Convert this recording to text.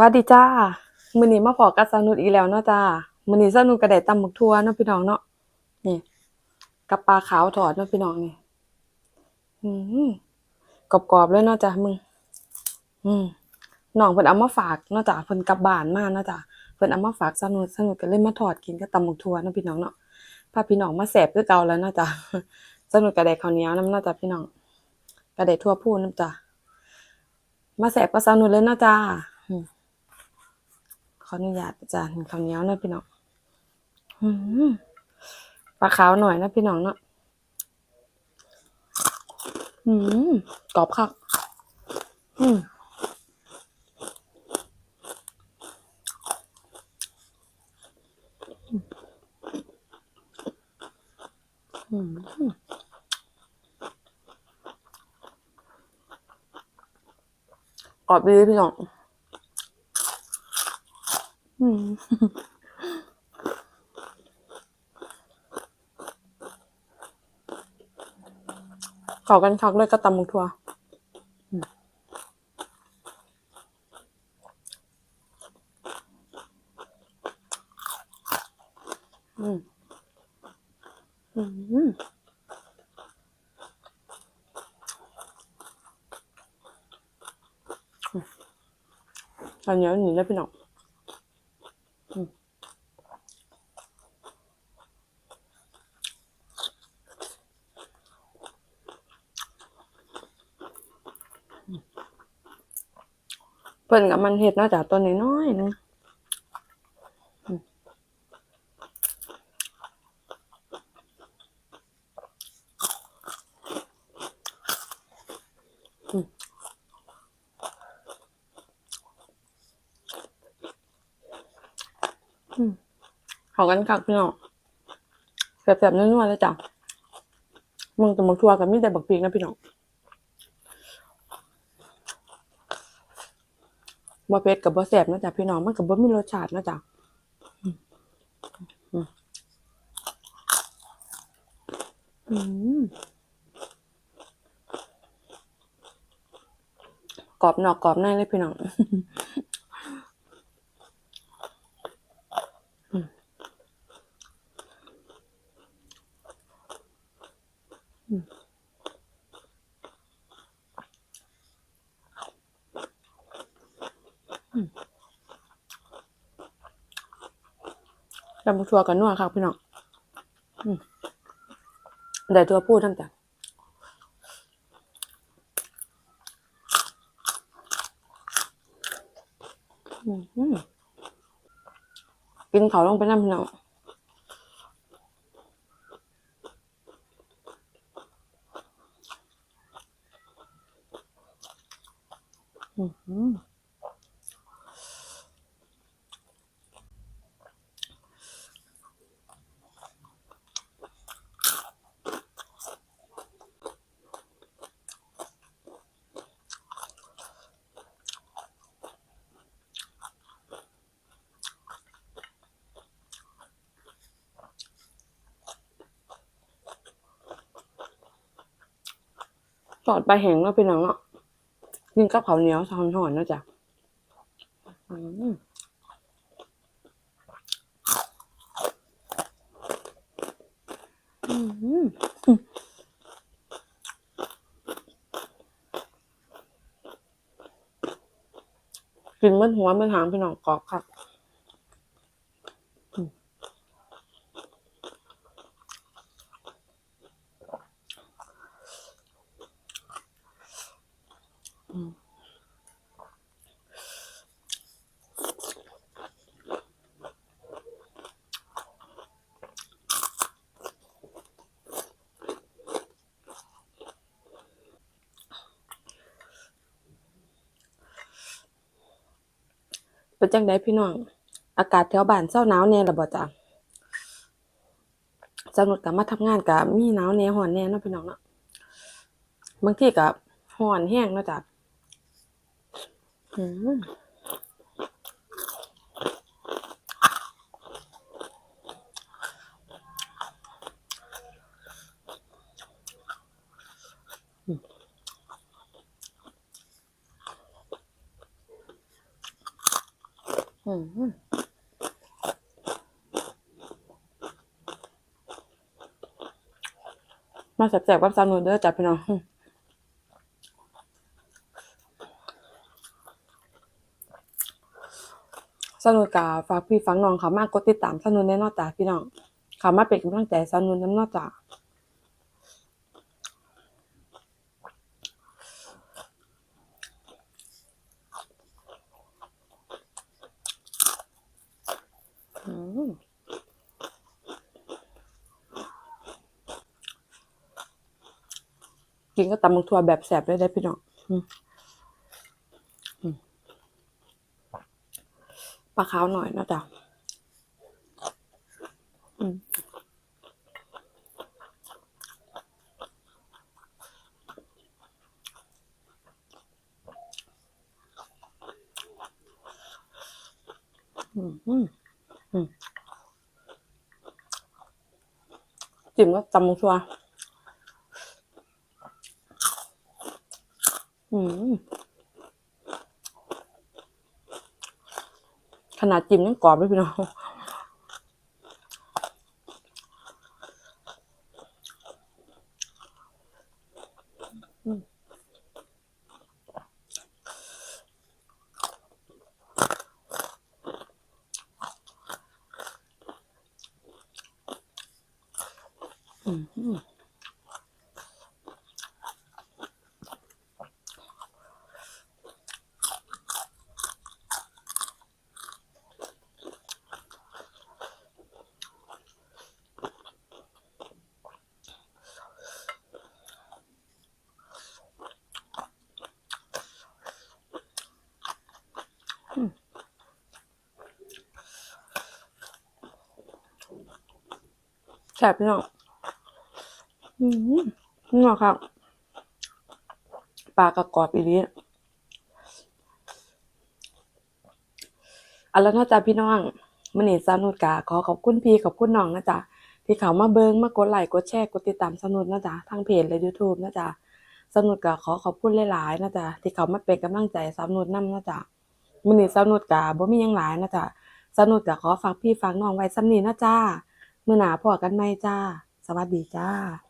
วัสดีจ้ามื้อนี้มาพอกับสานุชอีกแล้วเนาะจ้ามื้อนี้สานุชก็ได้ตำบักทั่วเนาะพี่น้องเนาะนี่กับปลาขาวทอดเนาะพี่น้องนี่อืมกรอบๆเลยเนาะจ้ะมึง อืมน้องเพิ่นเอามาฝากเนาะจ้ะเพิ่นกลับบ้านมาเนาะจ้ะเพิ่นเอามาฝากสานุชสานุชก็เลยมาทอดกินกับตำบักทั่วเนาะพี่น้องเนาะพาพี่น้องมาแซ่บคือเก่าแล้วเนาะจ้ะสานุชก็ได้ข้าวเหนียวนำเนาะจ้ะพี่น้องก็ได้ทั่วพูนำจ้ะมาแซ่บกับสานุชเลยเนาะจ้า ขออนุญาตจานข้าวเหนียวนะพี่น้องอืมปลาขาวหน่อยนะพี่น้องเนาะอืมกรอบคักอืมอืมกรอบดีพี่น้อง เขากันคักเลยกับตำบักทัวอืมอืม อืมอันนี้หนีได้พี่น้อง เพิ่นกับมันเห็ดนาะจากตัวน้อยๆนึงอืมอืมอืมเขากันคักพี่น้องแซ่บๆนัวๆเลยจ้ะมึงแต่บักทั่วกับมีแต่บักพริกนะพี่น้อง บ่เผ็ดกับบ่แซ่บนะจ๊ะพี่น้องมันก็บ่มีรสชาตินะจ๊ะอืมอืมอืมกรอบนอกกรอบในเลยพี่น้องอืมอืม ตำบักทั่วกับนัวคักพี่น้องแต่ตัวพูดทั้งแต่กินเขาลงไปน้ำพี่น้องอืมอืม ทอดปลาแห้งเนาะพี่น้องเนาะกินกับข้าวเหนียวทอนหอนเนาะจ้ะอืมอืมกินมันหัวมันหางพี่น้องกรอบครั เป็นจังไดพี่น้อง อากาศแถวบ้านเศร้าหนาวแน่ละบ่จ้ะสำหรับกลับมาทำงานกับมีหนาวแน่ห่อนแน่เนาะพี่น้องเนาะบางทีกับห่อนแห้งเนาะจ้ะอืม อื มาแสบๆกับซานูเด้อจ้ะพี่น้องสนุกกาฝากพี่ฟังน้องเขามากกดติดตามสนุนแน่นอนจ้ะพี่น้องเขามาเป็นกำลังใจสนุนน้ำนอจ้ะอืม กินก็ตำมังทัวแบบแสบเลยได้พี่น้องปลาขาวหน่อยนะจ้ะจิ้มก็ตำมังทัวอืม ขนาดจิ้มยังกรอบเลยพี่น้องอืม แสบพี่น้องอืมนี่หรอครับปลากระกรอบอีนี้เอาแล้วนาะจ๊ะพี่น้องมันนี่สนุดกาขอขอบคุณพี่ขอบคุณน้องนะจ๊ะที่เขามาเบิงมากดไลค์กดแชร์กดติดตามสนุดนะจ๊ะทางเพจและ YouTube นะจ๊ะสนุดกาขอขอบคุณหลายๆนะจ๊ะที่เขามาเป็นกำลังใจสนุดนํนะจ๊ะ มื้อนี้สนุดกาบ่มีหยังหลายนะจ๊ะสนุดกาขอฝากพี่ฝากน้องไว้ซ้ำนี้นะจ้ามื้อหน้าพอกันใหม่จ้า สวัสดีจ้า